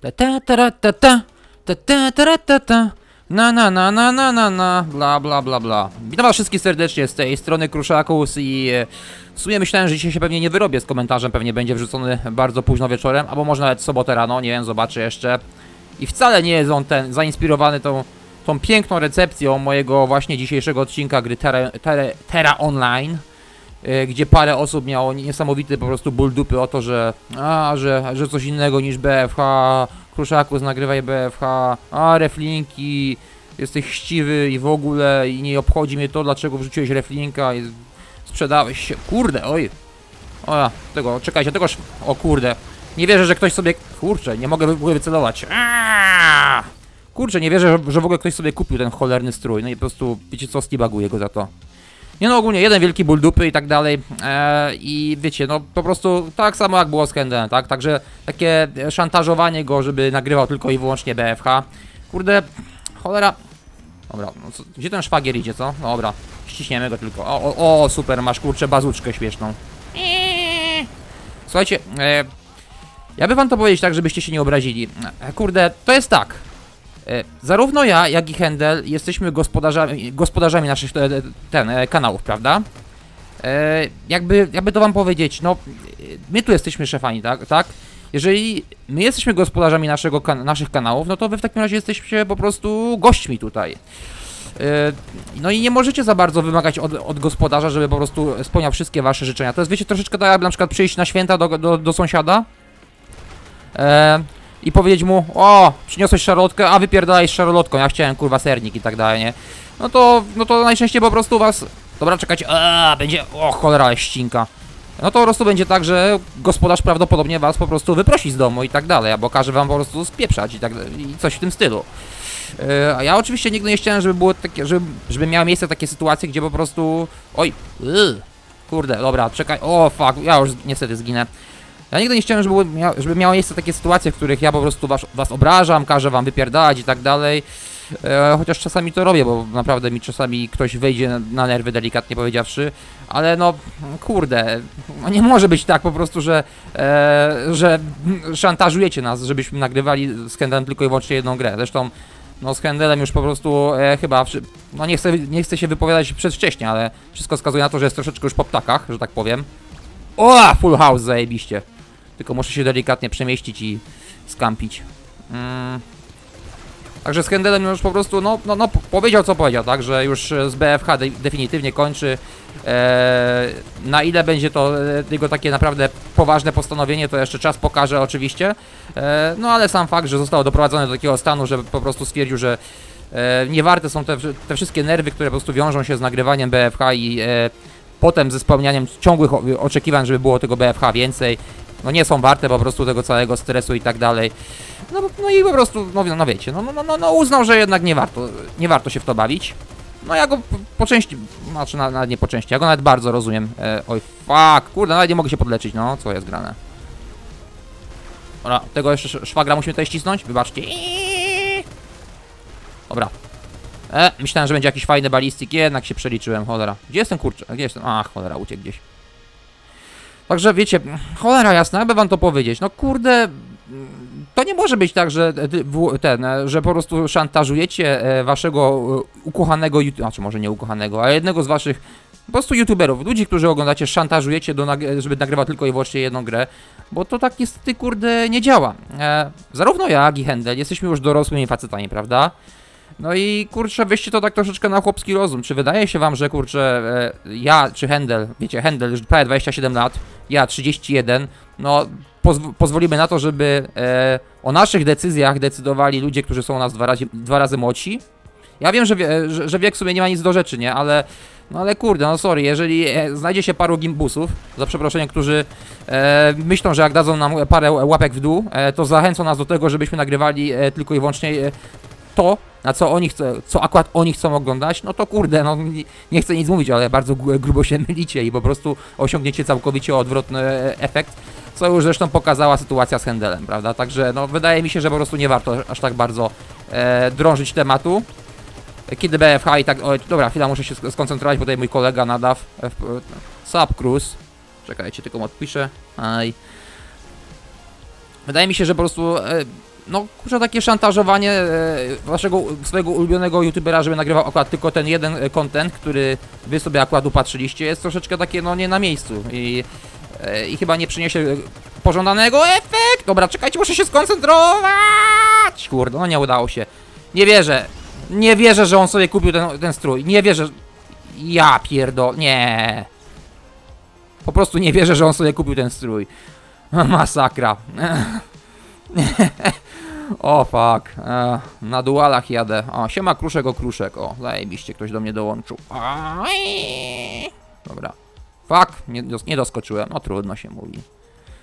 Ta ta ta ta. Ta ta ta ta ta ta. Na na na na na na na. Bla bla bla bla. Witam was wszystkich serdecznie z tej strony Kruszakus i e, w sumie myślałem, że dzisiaj się pewnie nie wyrobię z komentarzem, pewnie będzie wrzucony bardzo późno wieczorem, albo może nawet sobotę rano, nie wiem, zobaczę jeszcze. I wcale nie jest on ten zainspirowany tą, tą piękną recepcją mojego właśnie dzisiejszego odcinka gry Terra, Terra, Terra Online gdzie parę osób miało niesamowity po prostu ból dupy o to, że a, że, że coś innego niż BFH, Kruszakus nagrywaj BFH, a reflinki, jesteś chciwy i w ogóle i nie obchodzi mnie to, dlaczego wrzuciłeś reflinka i sprzedałeś się, kurde, oj, o tego, czekajcie, tegoż, o kurde, nie wierzę, że ktoś sobie, kurczę, nie mogę w ogóle wycelować, kurczę, nie wierzę, że, w ogóle ktoś sobie kupił ten cholerny strój, no i po prostu, wiecie co, stibaguje go za to. Nie no, ogólnie jeden wielki ból dupy i tak dalej. E, I wiecie, no po prostu tak samo jak było z Kendem, tak? Także takie szantażowanie go, żeby nagrywał tylko i wyłącznie BFH. Kurde, cholera. Dobra, no co, gdzie ten szwagier idzie, co? Dobra, ściśniemy go tylko. O, o, o super, masz kurczę bazuczkę śmieszną. Słuchajcie, e, ja bym wam to powiedzieć tak, żebyście się nie obrazili. E, kurde, to jest tak. E, Zarówno ja, jak i Handel jesteśmy gospodarzami, gospodarzami naszych e, ten, e, kanałów, prawda? Jakby, jakby to wam powiedzieć, no, my tu jesteśmy szefami, tak? tak? Jeżeli my jesteśmy gospodarzami naszego, naszych kanałów, no to wy w takim razie jesteście po prostu gośćmi tutaj. No i nie możecie za bardzo wymagać od, od gospodarza, żeby po prostu spełniał wszystkie wasze życzenia. To jest, wiecie, troszeczkę tak jak na przykład przyjść na święta do, do, do sąsiada i powiedzieć mu, o, przyniosłeś szarlotkę, a wypierdalaj z szarlotką, ja chciałem kurwa sernik i tak dalej, nie? No to, no to najczęściej po prostu was, dobra, czekajcie, a będzie, o cholera, ścinka. No to po prostu będzie tak, że gospodarz prawdopodobnie was po prostu wyprosi z domu i tak dalej, albo każe wam po prostu spieprzać i tak i coś w tym stylu. E, A ja oczywiście nigdy nie chciałem, żeby było takie, żeby, żeby miały miejsce takie sytuacje, gdzie po prostu, oj, yy, kurde, dobra, czekaj, o fuck, ja już niestety zginę. Ja nigdy nie chciałem, żeby, mia, żeby miejsce takie sytuacje, w których ja po prostu was, was obrażam, każę wam wypierdalać i tak dalej. E, chociaż czasami to robię, bo naprawdę mi czasami ktoś wejdzie na, nerwy, delikatnie powiedziawszy. Ale no, kurde, no nie może być tak po prostu, że, e, że szantażujecie nas, żebyśmy nagrywali z Kendelem tylko i wyłącznie jedną grę. Zresztą, no z Kendelem już po prostu e, chyba, no nie chcę, nie chcę się wypowiadać przedwcześnie, ale wszystko wskazuje na to, że jest troszeczkę już po ptakach, że tak powiem. O, full house, zajebiście. Tylko muszę się delikatnie przemieścić i skampić. Mm. Także z Hendelem już po prostu, no, no, no powiedział co powiedział, tak, że już e, z BFH de definitywnie kończy. E, na ile będzie to jego takie naprawdę poważne postanowienie, to jeszcze czas pokaże oczywiście. E, no ale sam fakt, że zostało doprowadzone do takiego stanu, że po prostu stwierdził, że e, nie warte są te, te wszystkie nerwy, które po prostu wiążą się z nagrywaniem BFH i e, potem ze spełnianiem ciągłych oczekiwań, żeby było tego BFH więcej. No nie są warte po prostu tego całego stresu i tak dalej. No, no i po prostu, no, no wiecie, no, no, no, no, no uznał, że jednak nie warto, nie warto się w to bawić. No ja go po, części, znaczy na- nawet nie po części, ja go nawet bardzo rozumiem. E, oj, fuck, kurde, nawet nie mogę się podleczyć, no, co jest grane. Dobra, tego jeszcze sz- szwagra musimy tutaj ścisnąć, wybaczcie. Dobra. E, myślałem, że będzie jakiś fajny balistik, jednak się przeliczyłem, cholera. Gdzie jestem, kurczę, gdzie jestem? Ach, cholera, uciekł gdzieś. Także wiecie, cholera jasna, jakby wam to powiedzieć, no kurde, to nie może być tak, że ten, że po prostu szantażujecie e, waszego e, ukochanego, znaczy może nie ukochanego, ale jednego z waszych po prostu youtuberów, ludzi, którzy oglądacie, szantażujecie, do żeby nagrywać tylko i wyłącznie jedną grę, bo to tak niestety, kurde, nie działa. E, zarówno ja, jak i Handel jesteśmy już dorosłymi facetami, prawda? No i kurczę, weźcie to tak troszeczkę na chłopski rozum. Czy wydaje się wam, że kurczę, e, ja czy Handel, wiecie, Handel już prawie 27 lat, ja 31, no pozw- pozwolimy na to, żeby e, o naszych decyzjach decydowali ludzie, którzy są o nas dwa razy, dwa razy młodsi? Ja wiem, że, wie, że, że wiek w sumie nie ma nic do rzeczy, nie? Ale, no ale kurde, no sorry, jeżeli e, znajdzie się paru gimbusów, za przeproszeniem, którzy e, myślą, że jak dadzą nam parę łapek w dół, e, to zachęcą nas do tego, żebyśmy nagrywali e, tylko i wyłącznie e, to, na co oni chcą, co akurat oni chcą oglądać, no to kurde, no nie, chcę nic mówić, ale bardzo gru- grubo się mylicie i po prostu osiągniecie całkowicie odwrotny efekt, co już zresztą pokazała sytuacja z Hendelem, prawda? Także no wydaje mi się, że po prostu nie warto aż tak bardzo e, drążyć tematu. Kiedy BFH i tak, o, dobra, chwila, muszę się sk- skoncentrować, bo tutaj mój kolega nadaw, e, e, Sub Cruise, czekajcie, tylko mu odpiszę, aj. Wydaje mi się, że po prostu, e, no kurczę, takie szantażowanie e, waszego, swojego ulubionego youtubera, żeby nagrywał akurat tylko ten jeden e, content, który wy sobie akurat upatrzyliście, jest troszeczkę takie, no nie na miejscu i, e, i chyba nie przyniesie pożądanego efektu. Dobra, czekajcie, muszę się skoncentrować! Kurde, no nie udało się. Nie wierzę, nie wierzę, że on sobie kupił ten, ten strój, nie wierzę, ja pierdol, nie. Po prostu nie wierzę, że on sobie kupił ten strój. Masakra. o fuck. E, na dualach jadę. O, siema kruszek o kruszek. O, zajebiście, ktoś do mnie dołączył. Dobra. Fuck, nie, nie doskoczyłem. No trudno się mówi.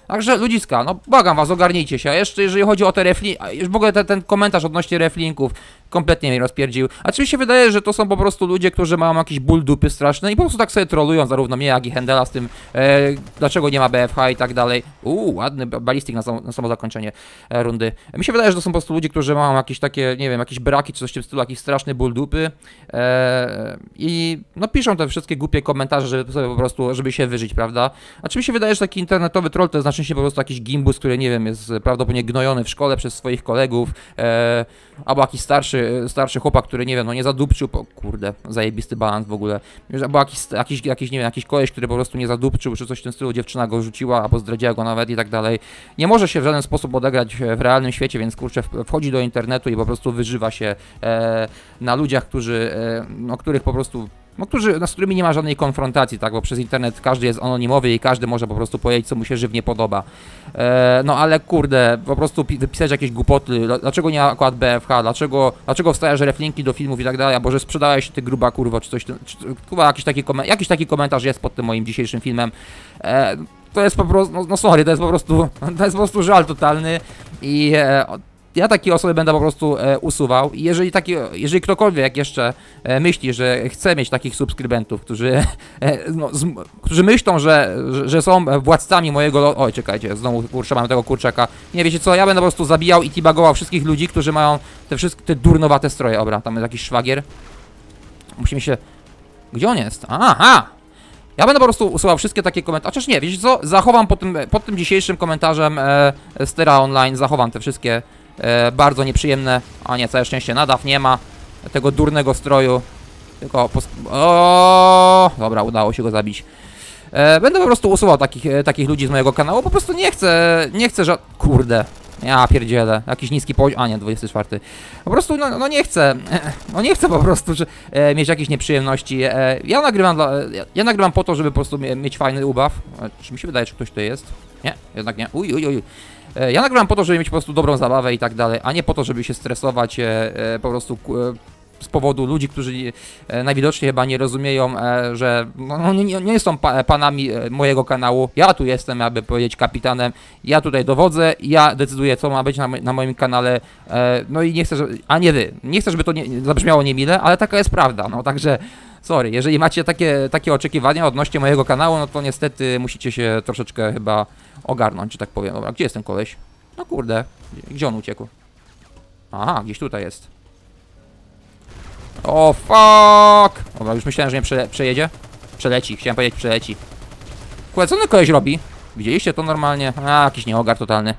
Także ludziska, no błagam was, ogarnijcie się. A jeszcze jeżeli chodzi o te refli... w ogóle ten, ten komentarz odnośnie reflinków kompletnie mnie rozpierdził. A czy mi się wydaje, że to są po prostu ludzie, którzy mają jakiś ból dupy straszny i po prostu tak sobie trolują zarówno mnie, jak i Hendela z tym, e, dlaczego nie ma BFH i tak dalej. Uuu, ładny ba- balistik na, na samo zakończenie e, rundy. Mi się wydaje, że to są po prostu ludzie, którzy mają jakieś takie, nie wiem, jakieś braki czy coś w tym stylu, jakiś straszny ból dupy e, i no piszą te wszystkie głupie komentarze, żeby sobie po prostu, żeby się wyżyć, prawda? A czy mi się wydaje, że taki internetowy troll to znaczy się po prostu jakiś gimbus, który, nie wiem, jest prawdopodobnie gnojony w szkole przez swoich kolegów, e, albo jakiś starszy, starszy chłopak, który, nie wiem, no nie zadupczył, po, kurde, zajebisty balans w ogóle, albo jakiś, jakiś, jakiś, nie wiem, jakiś koleś, który po prostu nie zadupczył, czy coś w tym stylu, dziewczyna go rzuciła, albo zdradziła go nawet i tak dalej. Nie może się w żaden sposób odegrać w realnym świecie, więc kurczę, wchodzi do internetu i po prostu wyżywa się e, na ludziach, którzy, e, no, których po prostu no, którzy, no, z którymi nie ma żadnej konfrontacji, tak, bo przez internet każdy jest anonimowy i każdy może po prostu powiedzieć, co mu się żywnie podoba. E, no ale kurde, po prostu pi- pisać jakieś głupoty, Dla- dlaczego nie akurat BFH, dlaczego, dlaczego wstajesz reflinki do filmów i tak dalej, albo że sprzedałeś ty gruba kurwa, czy coś, czy, chyba jakiś taki, jakiś taki komentarz jest pod tym moim dzisiejszym filmem. E, to jest po prostu, no, no sorry, to jest po prostu, to jest po prostu żal totalny. I e, ja takie osoby będę po prostu e, usuwał i jeżeli taki, jeżeli ktokolwiek jeszcze e, myśli, że chce mieć takich subskrybentów, którzy, e, no, z, którzy myślą, że, że, że są władcami mojego, oj czekajcie, znowu kurczę, mamy tego kurczaka, nie wiecie co, ja będę po prostu zabijał i tibagował wszystkich ludzi, którzy mają te wszystkie, te durnowate stroje, dobra, tam jest jakiś szwagier, musimy się, gdzie on jest? Aha! Ja będę po prostu usuwał wszystkie takie komentarze. Chociaż nie, wiecie co? Zachowam pod tym, pod tym dzisiejszym komentarzem e, Stera Online, zachowam te wszystkie e, bardzo nieprzyjemne. A nie, całe szczęście nadaw nie ma tego durnego stroju. Tylko. O, dobra, udało się go zabić. E, będę po prostu usuwał takich, e, takich ludzi z mojego kanału. Po prostu nie chcę, nie chcę, że. Kurde. Ja pierdzielę, jakiś niski poziom, a nie, 24. Po prostu, no, no nie chcę, no nie chcę po prostu że, e, mieć jakieś nieprzyjemności. E, ja nagrywam dla, ja, ja nagrywam po to, żeby po prostu mie- mieć fajny ubaw. E, czy mi się wydaje, że ktoś tu jest? Nie, jednak nie. Uj, uj, uj. E, ja nagrywam po to, żeby mieć po prostu dobrą zabawę i tak dalej, a nie po to, żeby się stresować e, po prostu z powodu ludzi, którzy e, najwidoczniej chyba nie rozumieją, e, że no, no, nie, nie- są pa, panami e, mojego kanału. Ja tu jestem, aby powiedzieć kapitanem. Ja tutaj dowodzę, ja decyduję, co ma być na, na moim kanale. No i nie chcę, że, a nie wy. Nie chcę, żeby to nie, zabrzmiało niemile, ale taka jest prawda. No także, sorry, jeżeli macie takie, takie oczekiwania odnośnie mojego kanału, no to niestety musicie się troszeczkę chyba ogarnąć, że tak powiem. Dobra, gdzie jest ten koleś? No kurde, gdzie on uciekł? Aha, gdzieś tutaj jest. O fuck! Dobra, już myślałem, że nie prze, przejedzie. Przeleci, chciałem powiedzieć przeleci. Kurde, co ten koleś robi? Widzieliście to normalnie? A, jakiś nieogar totalny.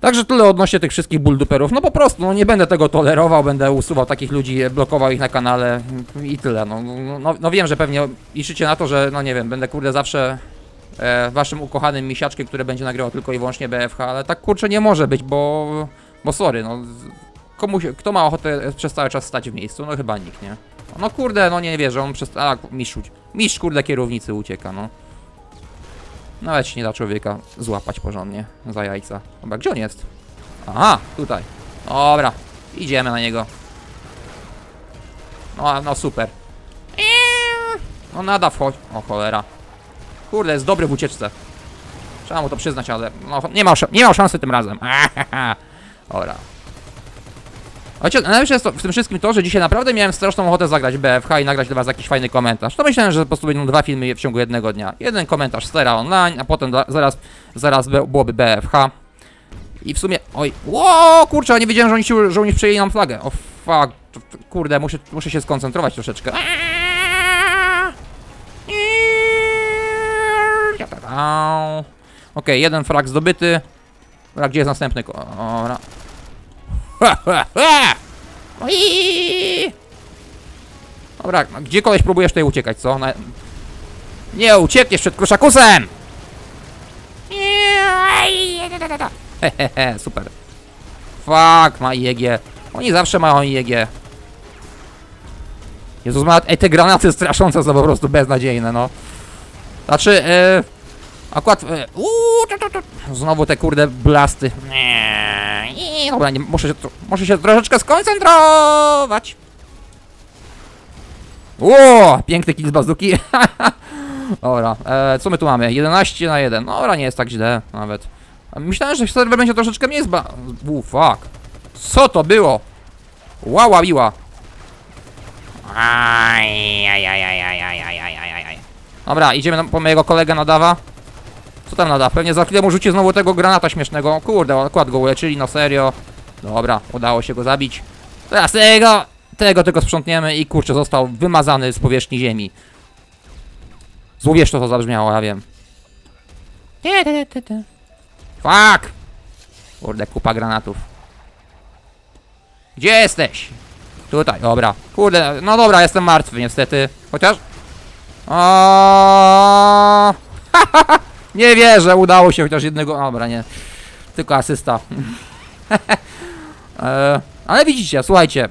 Także tyle odnośnie tych wszystkich bullduperów. No po prostu, no nie będę tego tolerował, będę usuwał takich ludzi, blokował ich na kanale i tyle. No, no, no, no wiem, że pewnie liczycie na to, że no nie wiem, będę kurde zawsze e, waszym ukochanym misiaczkiem, który będzie nagrywał tylko i wyłącznie BFH, ale tak kurczę nie może być, bo, bo sorry, no komuś, kto ma ochotę przez cały czas stać w miejscu? No chyba nikt, nie? No kurde, no nie wierzę, on przez... A, mistrz, mistrz kurde kierownicy ucieka, no. Nawet się nie da człowieka złapać porządnie za jajca. Dobra, gdzie on jest? Aha, tutaj. Dobra, idziemy na niego. No, no super. No nada wchodź. O cholera. Kurde, jest dobry w ucieczce. Trzeba mu to przyznać, ale no, nie, ma, nie miał szansy tym razem. Dobra. Chociaż najlepsze jest to, w tym wszystkim to, że dzisiaj naprawdę miałem straszną ochotę zagrać BFH i nagrać dla was jakiś fajny komentarz. To myślałem, że po prostu będą dwa filmy w ciągu jednego dnia. Jeden komentarz Stera Online, a potem zaraz, zaraz byłoby BFH. I w sumie, oj, ło, kurczę, nie wiedziałem, że oni, że oni przejęli nam flagę. O fuck, kurde, muszę, muszę się skoncentrować troszeczkę. Okej, jeden frag zdobyty. Dobra, gdzie jest następny? Dobra. Ui! Dobra, a gdzie koleś próbujesz tutaj uciekać, co? Na... Nie uciekniesz przed kruszakusem! Hehehe, super. Fuck, ma IEG. Oni zawsze mają IEG. Jezus, ma... Ej, te granaty straszące są po prostu beznadziejne, no. Znaczy, e... Akurat... E, uuu. Znowu te kurde blasty. Nie, Dobra, nie, muszę, się, muszę się troszeczkę skoncentrować. Ło, piękny kill z bazuki. Dobra, e, co my tu mamy? 11 na 1. Dobra, nie jest tak źle nawet. Myślałem, że serwer będzie troszeczkę mniej zba... U, fuck. Co to było? Łała miła. Aj, aj, aj, aj, aj, aj, aj, aj. Dobra, idziemy na, po mojego kolegę nadawa. Co tam nada? Pewnie za chwilę mu rzuci znowu tego granata śmiesznego. Kurde, akurat go uleczyli, no serio. Dobra, udało się go zabić. Teraz tego, tego tylko sprzątniemy i kurczę, został wymazany z powierzchni ziemi. Złowieszczo to zabrzmiało, ja wiem. Fuck! Kurde, kupa granatów. Gdzie jesteś? Tutaj, dobra. Kurde, no dobra, jestem martwy niestety. Chociaż... O, Nie wierzę, udało się chociaż jednego... Dobra, nie. Tylko asysta. e, ale widzicie, słuchajcie.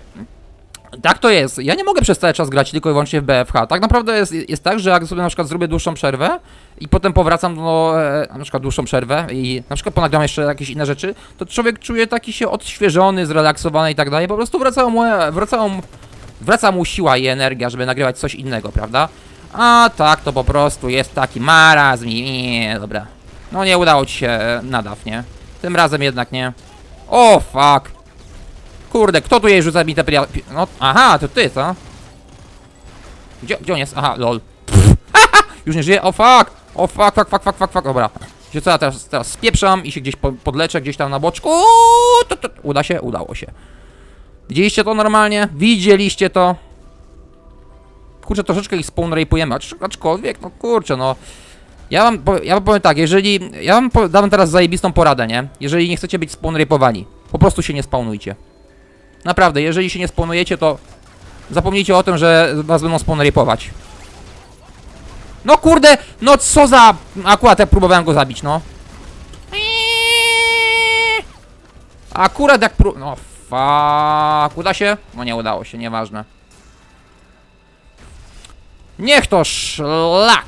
Tak to jest. Ja nie mogę przez cały czas grać tylko i wyłącznie w BFH. Tak naprawdę jest, jest tak, że jak sobie na przykład zrobię dłuższą przerwę i potem powracam do e, na przykład dłuższą przerwę i na przykład ponagram jeszcze jakieś inne rzeczy, to człowiek czuje taki się odświeżony, zrelaksowany i tak dalej. Po prostu wracają mu, wracają, mu- wraca mu siła i energia, żeby nagrywać coś innego, prawda? A tak, to po prostu jest taki marazm i nie, dobra. No nie udało ci się e, nadaw, nie? Tym razem jednak nie. O, fuck. Kurde, kto tu jej rzuca mi te No, aha, to ty, co? Gdzie, gdzie on jest? Aha, lol. Już nie żyje? O, fuck! O, fuck, fuck, fuck, fuck, fuck, fuck, dobra. Wiecie co, ja teraz, teraz spieprzam i się gdzieś po, podleczę, gdzieś tam na boczku. Uuu, to, to, uda się? Udało się. Widzieliście to normalnie? Widzieliście to? Kurczę, troszeczkę ich spawn acz, aczkolwiek, no kurczę, no. Ja wam, ja wam powiem tak, jeżeli, ja wam dam teraz zajebistą poradę, nie? Jeżeli nie chcecie być spawn rape'owani, po prostu się nie spawnujcie. Naprawdę, jeżeli się nie spawnujecie, to zapomnijcie o tym, że was będą spawn rape'ować. No kurde, no co za... Akurat ja próbowałem go zabić, no. Akurat jak pró... No fuck. Uda się? No nie udało się, nieważne. Niech to szlak!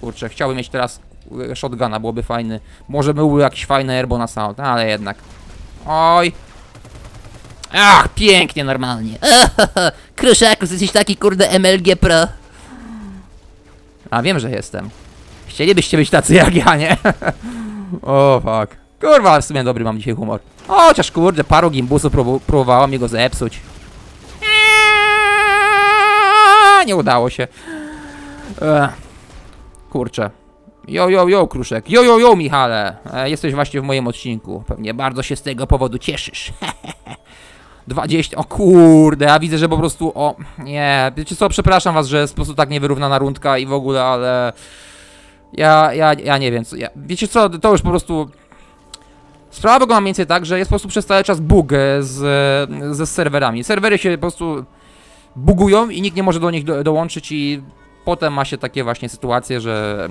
Kurczę, chciałbym mieć teraz e, shotguna, byłoby fajny. Może byłby jakiś fajny airbo na sound, ale jednak. Oj. Ach, pięknie, normalnie. Kruszakus, jesteś taki kurde MLG Pro. A wiem, że jestem. Chcielibyście być tacy jak ja, nie? o fuck. Kurwa, w sumie dobry mam dzisiaj humor. O, chociaż kurde, paru gimbusów próbu- próbowała mi go zepsuć. Nie udało się. Ech. Kurczę. Jo, jo, jo, Kruszek. Jo, jo, jo, Michale. E, jesteś właśnie w moim odcinku. Pewnie bardzo się z tego powodu cieszysz. 20. O kurde, ja widzę, że po prostu. O, nie. Wiecie co, przepraszam was, że jest po prostu tak niewyrównana rundka i w ogóle, ale. Ja, ja, ja nie wiem. Co, ja, wiecie co, to już po prostu. Sprawa wygląda mniej więcej tak, że jest po prostu przez cały czas bug e, z, e, ze serwerami. Serwery się po prostu bugują i nikt nie może do nich do, dołączyć i potem ma się takie właśnie sytuacje, że,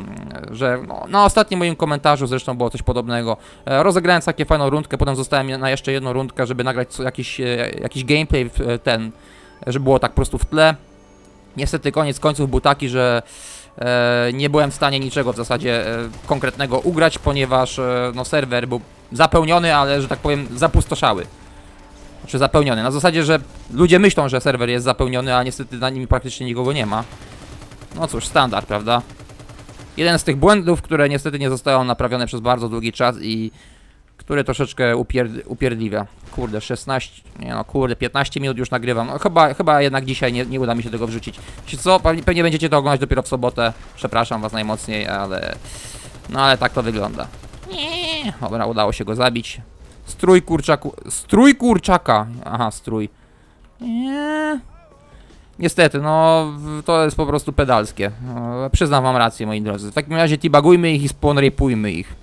że no, na ostatnim moim komentarzu zresztą było coś podobnego. E, Rozegrałem takie fajną rundkę, potem zostałem na jeszcze jedną rundkę, żeby nagrać jakiś, e, jakiś gameplay e, ten, żeby było tak po prostu w tle. Niestety koniec końców był taki, że e, nie byłem w stanie niczego w zasadzie e, konkretnego ugrać, ponieważ e, no, serwer był zapełniony, ale że tak powiem zapustoszały. Znaczy zapełniony. Na zasadzie, że ludzie myślą, że serwer jest zapełniony, a niestety na nim praktycznie nikogo nie ma. No cóż, standard, prawda? Jeden z tych błędów, które niestety nie zostały naprawione przez bardzo długi czas i które troszeczkę upierd upierdliwia. Kurde, 16, nie no, kurde, 15 minut już nagrywam. No, chyba, chyba jednak dzisiaj nie, nie uda mi się tego wrzucić. Wiecie co, pewnie będziecie to oglądać dopiero w sobotę. Przepraszam was najmocniej, ale... No ale tak to wygląda. Nie, dobra, udało się go zabić. Strój kurczaku... Strój kurczaka! Aha, strój. Nie. Niestety, no to jest po prostu pedalskie. No, przyznam wam rację, moi drodzy. W takim razie tibagujmy ich i sponrejpujmy ich.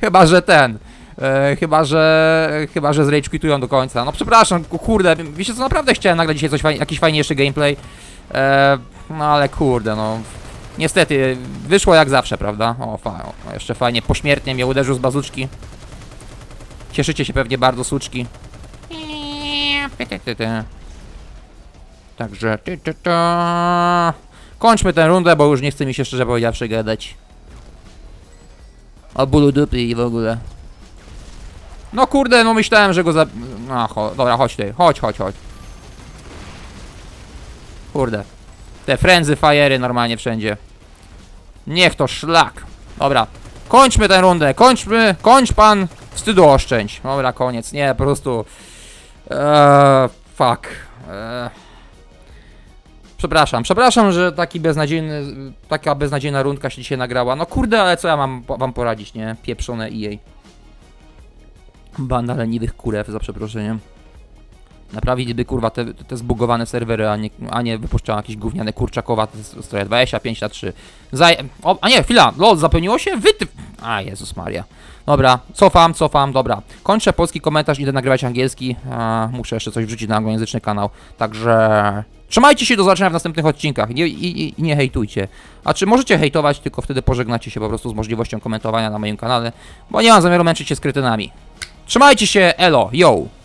Chyba, że ten. E, chyba, że. Chyba, że zrage quitują do końca. No przepraszam, ku- kurde, wiecie co, naprawdę chciałem nagrać dzisiaj coś faj, jakiś fajniejszy gameplay. E, no ale kurde, no. Niestety, wyszło jak zawsze, prawda? O, fa o, jeszcze fajnie, pośmiertnie mnie uderzył z bazuczki. Cieszycie się pewnie bardzo, suczki. Także ty, ty, ty. Kończmy tę rundę, bo już nie chce mi się szczerze powiedziawszy gadać. O bólu dupy i w ogóle. No kurde, no myślałem, że go za... No, cho dobra, chodź tutaj, chodź, chodź, chodź. Kurde. Te frenzy fajery normalnie wszędzie. Niech to szlak. Dobra, kończmy tę rundę, kończmy, kończ pan. Wstydu oszczędź. Dobra, koniec, nie, po prostu... Eee, fuck. Eee. Przepraszam, przepraszam, że taki beznadziejny, taka beznadziejna rundka się dzisiaj nagrała. No kurde, ale co ja mam wam poradzić, nie? Pieprzone EA. Banda leniwych kurew, za przeproszeniem. Naprawiliby kurwa te, te zbugowane serwery, a nie, a nie wypuszczała jakieś gówniane kurczakowate stroje 25 na 3. Zaj... O, a nie, chwila, lol, zapełniło się? Wytyp... A, Jezus Maria. Dobra, cofam, cofam, dobra. Kończę polski komentarz, idę nagrywać angielski. A, muszę jeszcze coś wrzucić na anglojęzyczny kanał. Także trzymajcie się do zobaczenia w następnych odcinkach nie, i, i, nie hejtujcie. A czy możecie hejtować, tylko wtedy pożegnacie się po prostu z możliwością komentowania na moim kanale, bo nie mam zamiaru męczyć się z krytynami. Trzymajcie się, elo, yo!